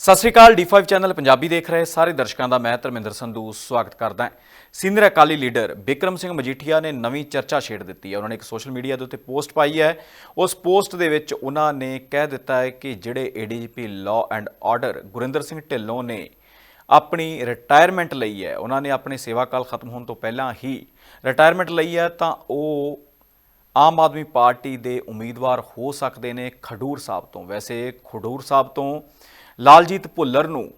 ਸਤਿ ਸ਼੍ਰੀ ਅਕਾਲ D5 channel Punjabi ਦੇਖ ਰਹੇ ਸਾਰੇ ਦਰਸ਼ਕਾਂ ਦਾ ਮੈਂ ਧਰਮਿੰਦਰ ਸੰਧੂ ਸਵਾਗਤ ਕਰਦਾ ਹਾਂ। ਸੀਨੀਅਰ ਅਕਾਲੀ ਲੀਡਰ ਬਿਕਰਮ ਸਿੰਘ ਮਜੀਠੀਆ ਨੇ ਨਵੀਂ ਚਰਚਾ ਛੇੜ ਦਿੱਤੀ ਹੈ। ਉਹਨਾਂ ਨੇ ਇੱਕ ਸੋਸ਼ਲ ਮੀਡੀਆ ਦੇ ਉੱਤੇ ਪੋਸਟ ਪਾਈ ਹੈ। ਉਸ ਪੋਸਟ ਦੇ ਵਿੱਚ ਉਹਨਾਂ ਨੇ ਕਹਿ ਦਿੱਤਾ ਹੈ ਕਿ ਜਿਹੜੇ ADGP law and order Gurinder Singh Dhillon ਨੇ ਆਪਣੀ ਰਿਟਾਇਰਮੈਂਟ ਲਈ ਹੈ। ਉਹਨਾਂ ਨੇ ਆਪਣੇ ਸੇਵਾ ਕਾਲ ਖਤਮ ਹੋਣ ਤੋਂ ਪਹਿਲਾਂ ਹੀ ਰਿਟਾਇਰਮੈਂਟ ਲਈ ਹੈ ਤਾਂ ਉਹ ਆਮ ਆਦਮੀ ਪਾਰਟੀ ਦੇ ਉਮੀਦਵਾਰ ਹੋ ਸਕਦੇ ਨੇ ਖਡੂਰ ਸਾਹਿਬ ਤੋਂ। ਵੈਸੇ ਖਡੂਰ ਸਾਹਿਬ ਤੋਂ ਲਾਲਜੀਤ ਭੁੱਲਰ ਨੂੰ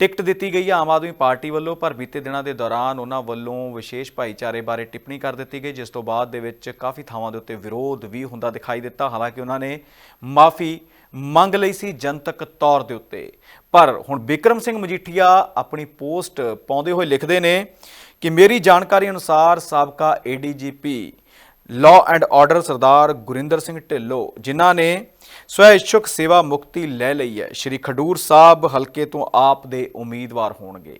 ਟਿਕਟ ਦਿੱਤੀ ਗਈ ਹੈ ਆਮ ਆਦਮੀ ਪਾਰਟੀ ਵੱਲੋਂ, ਪਰ ਬੀਤੇ ਦਿਨਾਂ ਦੇ ਦੌਰਾਨ ਉਹਨਾਂ ਵੱਲੋਂ ਵਿਸ਼ੇਸ਼ ਭਾਈਚਾਰੇ ਬਾਰੇ ਟਿੱਪਣੀ ਕਰ ਦਿੱਤੀ ਗਈ, ਜਿਸ ਤੋਂ ਬਾਅਦ ਦੇ ਵਿੱਚ ਕਾਫੀ ਥਾਵਾਂ ਦੇ ਉੱਤੇ ਵਿਰੋਧ ਵੀ ਹੁੰਦਾ ਦਿਖਾਈ ਦਿੱਤਾ। ਹਾਲਾਂਕਿ ਉਹਨਾਂ ਨੇ ਮਾਫੀ ਮੰਗ ਲਈ ਸੀ ਜਨਤਕ ਤੌਰ ਦੇ ਉੱਤੇ। ਪਰ ਹੁਣ ਬਿਕਰਮ ਸਿੰਘ ਮਜੀਠੀਆ ਆਪਣੀ ਪੋਸਟ ਪਾਉਂਦੇ ਹੋਏ ਲਿਖਦੇ ਨੇ ਕਿ ਮੇਰੀ ਜਾਣਕਾਰੀ ਅਨੁਸਾਰ ਸਾਬਕਾ ADGP law and order Sardar Gurinder Singh Dhillon, ਜਿਨ੍ਹਾਂ ਨੇ ਸਵੈ ਇੱਛੁਕ ਸੇਵਾ ਮੁਕਤੀ ਲੈ ਲਈ ਹੈ। ਸ਼੍ਰੀ ਖਡੂਰ ਸਾਹਿਬ ਹਲਕੇ ਤੋਂ ਆਪ ਦੇ ਉਮੀਦਵਾਰ ਹੋਣਗੇ।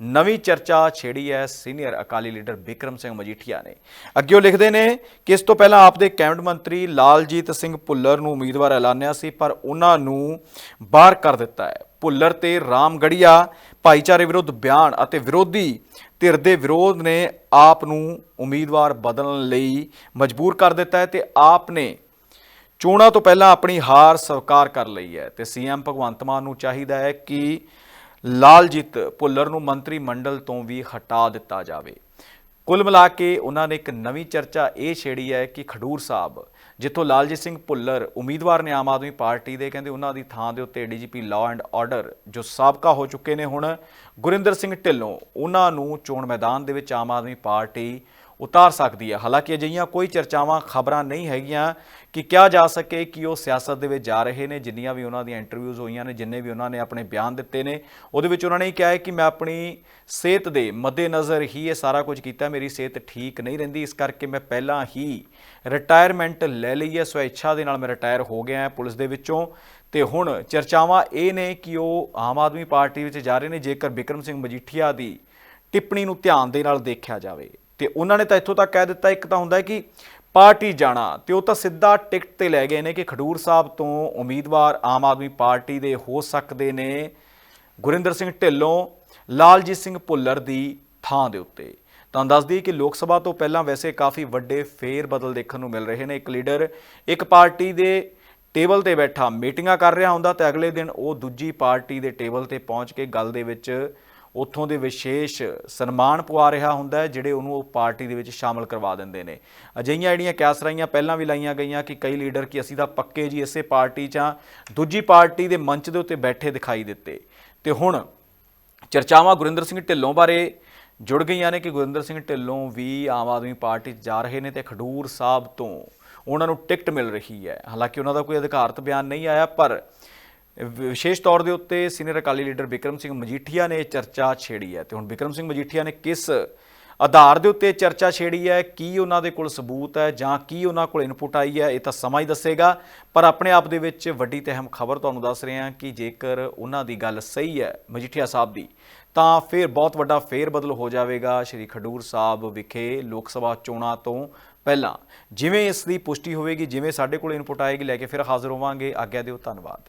ਨਵੀਂ ਚਰਚਾ ਛੇੜੀ ਹੈ। ਸੀਨੀਅਰ ਅਕਾਲੀ ਲੀਡਰ ਬਿਕਰਮ ਸਿੰਘ ਮਜੀਠੀਆ ਨੇ। ਅੱਗੇ ਉਹ ਲਿਖਦੇ ਨੇ ਕਿ ਇਸ ਤੋਂ ਪਹਿਲਾਂ ਆਪ ਦੇ ਕੈਬਨਿਟ ਮੰਤਰੀ ਲਾਲਜੀਤ ਸਿੰਘ ਭੁੱਲਰ ਨੂੰ ਉਮੀਦਵਾਰ ਐਲਾਨਿਆ ਸੀ, ਪਰ ਉਹਨਾਂ ਨੂੰ ਬਾਹਰ ਕਰ ਦਿੱਤਾ ਹੈ। ਭੁੱਲਰ ਤੇ ਰਾਮਗੜੀਆ ਭਾਈਚਾਰੇ ਵਿਰੁੱਧ ਬਿਆਨ ਅਤੇ ਵਿਰੋਧੀ ਧਿਰ ਦੇ ਵਿਰੋਧ ਨੇ ਆਪ ਨੂੰ ਉਮੀਦਵਾਰ ਬਦਲਣ ਲਈ ਮਜਬੂਰ ਕਰ ਦਿੱਤਾ ਹੈ ਤੇ ਆਪ ਨੇ ਚੋਣਾਂ ਤੋਂ ਪਹਿਲਾਂ ਆਪਣੀ ਹਾਰ ਸਵੀਕਾਰ ਕਰ ਲਈ ਹੈ ਤੇ ਸੀਐਮ ਭਗਵੰਤ ਮਾਨ ਨੂੰ ਚਾਹੀਦਾ ਹੈ ਕਿ ਲਾਲਜੀਤ ਭੁੱਲਰ ਨੂੰ ਮੰਤਰੀ ਮੰਡਲ ਤੋਂ ਵੀ ਹਟਾ ਦਿੱਤਾ ਜਾਵੇ। ਕੁੱਲ ਮਿਲਾ ਕੇ ਉਹਨਾਂ ਨੇ ਇੱਕ ਨਵੀਂ ਚਰਚਾ ਇਹ ਛੇੜੀ ਹੈ ਕਿ ਖਡੂਰ ਸਾਹਿਬ ਜਿੱਥੋਂ ਲਾਲਜੀਤ ਸਿੰਘ ਭੁੱਲਰ ਉਮੀਦਵਾਰ ਨੇ ਆਮ ਆਦਮੀ ਪਾਰਟੀ ਦੇ ਕਹਿੰਦੇ ਉਹਨਾਂ ਦੀ ਥਾਂ ਦੇ ਉੱਤੇ ਡੀਜੀਪੀ ਲਾਅ ਐਂਡ ਆਰਡਰ ਜੋ ਸਾਬਕਾ ਹੋ ਚੁੱਕੇ ਨੇ ਹੁਣ ਗੁਰਿੰਦਰ ਸਿੰਘ ਢਿੱਲੋਂ, ਉਹਨਾਂ ਨੂੰ ਚੋਣ ਮੈਦਾਨ ਦੇ ਵਿੱਚ ਆਮ ਆਦਮੀ ਪਾਰਟੀ ਉਤਾਰ ਸਕਦੀ ਹੈ। ਹਾਲਾਂਕਿ ਅਜਿਹੀਆਂ ਕੋਈ ਚਰਚਾਵਾਂ, ਖਬਰਾਂ ਨਹੀਂ ਹੈਗੀਆਂ ਕਿ ਕਿਹਾ ਜਾ ਸਕੇ ਕਿ ਉਹ ਸਿਆਸਤ ਦੇ ਵਿੱਚ ਜਾ ਰਹੇ ਨੇ। ਜਿੰਨੀਆਂ ਵੀ ਉਹਨਾਂ ਦੀਆਂ ਇੰਟਰਵਿਊਜ਼ ਹੋਈਆਂ ਨੇ, ਜਿੰਨੇ ਵੀ ਉਹਨਾਂ ਨੇ ਆਪਣੇ ਬਿਆਨ ਦਿੱਤੇ ਨੇ, ਉਹਦੇ ਵਿੱਚ ਉਹਨਾਂ ਨੇ ਕਿਹਾ ਹੈ ਕਿ ਮੈਂ ਆਪਣੀ ਸਿਹਤ ਦੇ ਮੱਦੇਨਜ਼ਰ ਹੀ ਇਹ ਸਾਰਾ ਕੁਝ ਕੀਤਾ, ਮੇਰੀ ਸਿਹਤ ਠੀਕ ਨਹੀਂ ਰਹਿੰਦੀ। ਇਸ ਕਰਕੇ ਮੈਂ ਪਹਿਲਾਂ ਹੀ ਰਿਟਾਇਰਮੈਂਟ ਲੈ ਲਈ ਹੈ। ਸਵੈ ਦੇ ਨਾਲ ਮੈਂ ਰਿਟਾਇਰ ਹੋ ਗਿਆ ਹਾਂ ਪੁਲਿਸ ਦੇ ਵਿੱਚੋਂ। ਤੇ ਹੁਣ ਚਰਚਾਵਾਂ ਇਹ ਨੇ ਕਿ ਉਹ ਆਮ ਆਦਮੀ ਪਾਰਟੀ ਵਿੱਚ ਜਾ ਰਹੇ ਨੇ। ਜੇਕਰ ਬਿਕਰਮ ਸਿੰਘ ਮਜੀਠੀਆ ਦੀ ਟਿੱਪਣੀ ਨੂੰ ਧਿਆਨ ਦੇ ਨਾਲ ਦੇਖਿਆ ਜਾਵੇ। ਤੇ ਉਹਨਾਂ ਨੇ ਤਾਂ ਇੱਥੋਂ ਤੱਕ ਕਹਿ ਦਿੱਤਾ, ਇੱਕ ਤਾਂ ਹੁੰਦਾ ਹੈ ਕਿ ਪਾਰਟੀ ਜਾਣਾ, ਤੇ ਉਹ ਤਾਂ ਸਿੱਧਾ ਟਿਕਟ ਤੇ ਲੈ ਗਏ ਨੇ ਕਿ ਖਡੂਰ ਸਾਹਿਬ ਤੋਂ ਉਮੀਦਵਾਰ ਆਮ ਆਦਮੀ ਪਾਰਟੀ ਦੇ ਹੋ ਸਕਦੇ ਨੇ ਗੁਰਿੰਦਰ ਸਿੰਘ ਢਿੱਲੋਂ, ਲਾਲਜੀਤ ਸਿੰਘ ਭੁੱਲਰ ਦੀ ਥਾਂ ਦੇ ਉੱਤੇ। ਤਾਂ ਦੱਸ ਦਈਏ ਕਿ ਲੋਕ ਸਭਾ ਤੋਂ ਪਹਿਲਾਂ ਵੈਸੇ ਕਾਫੀ ਵੱਡੇ ਫੇਰ ਬਦਲ ਦੇਖਣ ਨੂੰ ਮਿਲ ਰਹੇ ਨੇ। ਇੱਕ ਲੀਡਰ ਇੱਕ ਪਾਰਟੀ ਦੇ ਟੇਬਲ ਤੇ ਬੈਠਾ, ਮੀਟਿੰਗਾਂ ਕਰ ਰਿਹਾ ਹੁੰਦਾ ਤੇ ਅਗਲੇ ਦਿਨ ਉਹ ਦੂਜੀ ਪਾਰਟੀ ਦੇ ਟੇਬਲ ਤੇ ਪਹੁੰਚ ਕੇ ਗੱਲ ਦੇ ਵਿੱਚ ਉੱਥੋਂ ਦੇ ਵਿਸ਼ੇਸ਼ ਸਨਮਾਨ ਪਵਾ ਰਿਹਾ ਹੁੰਦਾ ਹੈ, ਜਿਹੜੇ ਉਹਨੂੰ ਉਹ ਪਾਰਟੀ ਦੇ ਵਿੱਚ ਸ਼ਾਮਲ ਕਰਵਾ ਦਿੰਦੇ ਨੇ। ਅਜਿਹੀਆਂ ਜਿਹੜੀਆਂ ਕੈਸਰਾਈਆਂ ਪਹਿਲਾਂ ਵੀ ਲਾਈਆਂ ਗਈਆਂ ਕਿ ਕਈ ਲੀਡਰ ਕਿ ਅਸੀਂ ਤਾਂ ਪੱਕੇ ਜੀ ਇਸੇ ਪਾਰਟੀ 'ਚ ਹਾਂ, ਦੂਜੀ ਪਾਰਟੀ ਦੇ ਮੰਚ ਦੇ ਉੱਤੇ ਬੈਠੇ ਦਿਖਾਈ ਦਿੱਤੇ। ਤੇ ਹੁਣ ਚਰਚਾਵਾਂ ਗੁਰਿੰਦਰ ਸਿੰਘ ਢਿੱਲੋਂ ਬਾਰੇ ਜੁੜ ਗਈਆਂ ਨੇ ਕਿ ਗੁਰਿੰਦਰ ਸਿੰਘ ਢਿੱਲੋਂ ਵੀ ਆਮ ਆਦਮੀ ਪਾਰਟੀ 'ਚ ਜਾ ਰਹੇ ਨੇ ਤੇ ਖਡੂਰ ਸਾਹਿਬ ਤੋਂ ਉਹਨਾਂ ਨੂੰ ਟਿਕਟ ਮਿਲ ਰਹੀ ਹੈ। ਹਾਲਾਂਕਿ ਉਹਨਾਂ ਦਾ ਕੋਈ ਅਧਿਕਾਰਤ ਬਿਆਨ ਨਹੀਂ ਆਇਆ, ਪਰ ਵਿਸ਼ੇਸ਼ ਤੌਰ ਦੇ ਉੱਤੇ ਸੀਨੀਅਰ ਅਕਾਲੀ ਲੀਡਰ ਬਿਕਰਮ ਸਿੰਘ ਮਜੀਠੀਆ ਨੇ ਚਰਚਾ ਛੇੜੀ ਹੈ ਤੇ ਹੁਣ ਬਿਕਰਮ ਸਿੰਘ ਮਜੀਠੀਆ ਨੇ ਕਿਸ ਆਧਾਰ ਦੇ ਉੱਤੇ ਚਰਚਾ ਛੇੜੀ ਹੈ, ਕੀ ਉਹਨਾਂ ਦੇ ਕੋਲ ਸਬੂਤ ਹੈ ਜਾਂ ਕੀ ਉਹਨਾਂ ਕੋਲ ਇਨਪੁਟ ਆਈ ਹੈ, ਇਹ ਤਾਂ ਸਮਾਂ ਹੀ ਦੱਸੇਗਾ। ਪਰ ਆਪਣੇ ਆਪ ਦੇ ਵਿੱਚ ਵੱਡੀ ਤੇ ਅਹਿਮ ਖਬਰ ਤੁਹਾਨੂੰ ਦੱਸ ਰਹੇ ਹਾਂ ਕਿ ਜੇਕਰ ਉਹਨਾਂ ਦੀ ਗੱਲ ਸਹੀ ਹੈ ਮਜੀਠੀਆ ਸਾਹਿਬ ਦੀ, ਤਾਂ ਫਿਰ ਬਹੁਤ ਵੱਡਾ ਫੇਰ ਬਦਲ ਹੋ ਜਾਵੇਗਾ ਸ਼੍ਰੀ ਖਡੂਰ ਸਾਹਿਬ ਵਿਖੇ ਲੋਕ ਸਭਾ ਚੋਣਾਂ ਤੋਂ ਪਹਿਲਾਂ। ਜਿਵੇਂ ਇਸ ਦੀ ਪੁਸ਼ਟੀ ਹੋਵੇਗੀ, ਜਿਵੇਂ ਸਾਡੇ ਕੋਲ ਇਨਪੁਟ ਆਏਗੀ, ਲੈ ਕੇ ਫਿਰ ਹਾਜ਼ਰ ਹੋਵਾਂਗੇ। ਆਗਿਆ ਦਿਓ, ਧੰਨਵਾਦ।